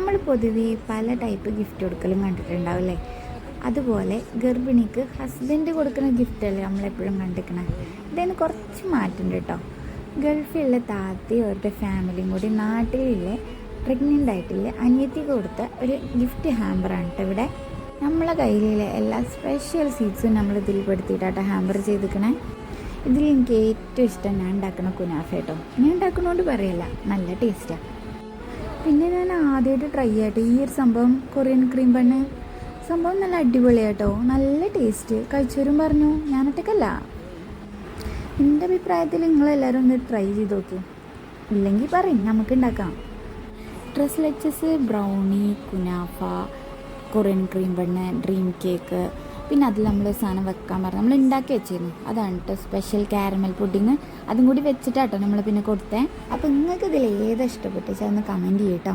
നമ്മൾ പൊതുവേ പല ടൈപ്പ് ഗിഫ്റ്റ് കൊടുക്കലും കണ്ടിട്ടുണ്ടാവില്ലേ? അതുപോലെ ഗർഭിണിക്ക് ഹസ്ബൻഡ് കൊടുക്കുന്ന ഗിഫ്റ്റല്ലേ നമ്മളെപ്പോഴും കണ്ടിരിക്കണേ? ഇതിന് കുറച്ച് മാറ്റമുണ്ട് കേട്ടോ ഗൾഫിലുള്ള താത്തി അവരുടെ ഫാമിലിയും കൂടി നാട്ടിലുള്ള പ്രഗ്നന്റ് ആയിട്ടുള്ള അനിയത്തിക്ക് കൊടുത്ത ഒരു ഗിഫ്റ്റ് ഹാമ്പറാണ് കേട്ടോ ഇവിടെ. നമ്മളെ കയ്യിലെ എല്ലാ സ്പെഷ്യൽ സീറ്റ്സും നമ്മൾ ഇതിൽ പെടുത്തിയിട്ടാട്ടോ ഹാമ്പർ ചെയ്തിരിക്കണേ. ഇതിൽ എനിക്ക് ഏറ്റവും ഇഷ്ടം ഞാൻ ഉണ്ടാക്കുന്ന കുനാഫ കേട്ടോ ഞാൻ ഉണ്ടാക്കുന്നതുകൊണ്ട് പറയല്ല നല്ല ടേസ്റ്റാണ് പിന്നെ ഞാൻ ആദ്യമായിട്ട് ട്രൈ ചെയ്യട്ടെ ഈ ഒരു സംഭവം കൊറിയൻ ക്രീം ബണ്ണ് സംഭവം നല്ല അടിപൊളിയാട്ടോ നല്ല ടേസ്റ്റ് കഴിച്ചവരും പറഞ്ഞു ഞാനൊറ്റക്കല്ല എന്റെ അഭിപ്രായത്തിൽ നിങ്ങളെല്ലാവരും ഒന്ന് ട്രൈ ചെയ്ത് നോക്കി. ഇല്ലെങ്കിൽ പറയും നമുക്ക് ഉണ്ടാക്കാം tres leches brownie kunafa Korean cream bun dream cake പിന്നെ അതിൽ നമ്മൾ സാധനം വെക്കാൻ പറഞ്ഞു. നമ്മൾ ഉണ്ടാക്കി വെച്ചിരുന്നു. അതാണ് കേട്ടോ സ്പെഷ്യൽ കാരമൽ പുഡിങ് അതും കൂടി വെച്ചിട്ടാട്ടോ നമ്മൾ പിന്നെ കൊടുത്തേ. അപ്പോൾ നിങ്ങൾക്ക് ഇതിൽ ഏതാ ഇഷ്ടപ്പെട്ടു വെച്ചാൽ ഒന്ന് കമന്റ് ചെയ്യട്ടോ